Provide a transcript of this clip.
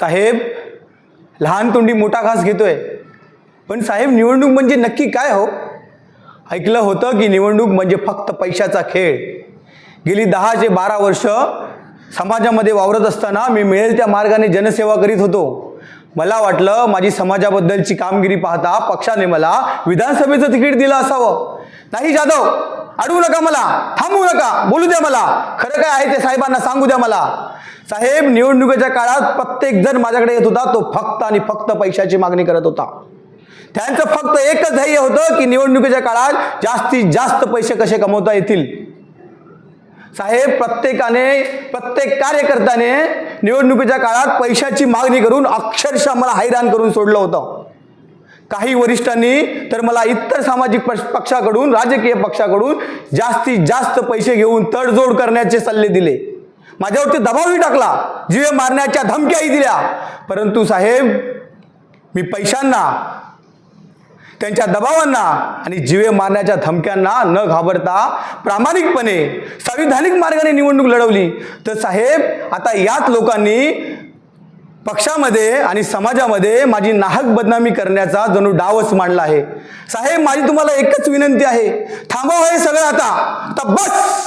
साहेब लहान तोंडी मोठा घास घेतोय. पण साहेब निवडणूक म्हणजे नक्की काय हो? ऐकलं होतं की निवडणूक म्हणजे फक्त पैशाचा खेळ. गेली दहा ते बारा वर्ष समाजामध्ये वावरत असताना मी मिळेल त्या मार्गाने जनसेवा करीत होतो. मला वाटलं माझी समाजाबद्दलची कामगिरी पाहता पक्षाने मला विधानसभेचं तिकीट दिलं असावं. नाही जाधव! अडवू नका मला थांबवू नका बोलू द्या मला. खरं काय आहे ते साहेबांना सांगू द्या मला. साहेब निवडणुकीच्या काळात प्रत्येक जण माझ्याकडे येत होता तो फक्त आणि फक्त पैशाची मागणी करत होता. त्यांचं फक्त एकच ध्येय होतं की निवडणुकीच्या काळात जास्तीत जास्त पैसे कसे कमवता येतील. साहेब प्रत्येकाने प्रत्येक कार्यकर्त्याने निवडणुकीच्या काळात पैशाची मागणी करून अक्षरशः मला हैराण करून सोडलं होतं. काही वरिष्ठांनी तर मला इतर सामाजिक पक्ष- पक्षाकडून राजकीय पक्षाकडून जास्तीत जास्त पैसे घेऊन तडजोड करण्याचे सल्ले दिले. माझ्यावरती दबावही टाकला. जीवे मारण्याच्या धमक्याही दिल्या. परंतु साहेब मी पैशांना त्यांच्या दबावांना आणि जीवे मारण्याच्या धमक्यांना न घाबरता प्रामाणिकपणे संविधानिक मार्गाने निवडणूक लढवली. तर साहेब आता याच लोकांनी पक्षामध्ये आणि समाजामध्ये माझी नाहक बदनामी करण्याचा जणू डावच मांडला आहे. साहेब माझी तुम्हाला एकच विनंती आहे. थांबव हे सगळं आता. आता बस!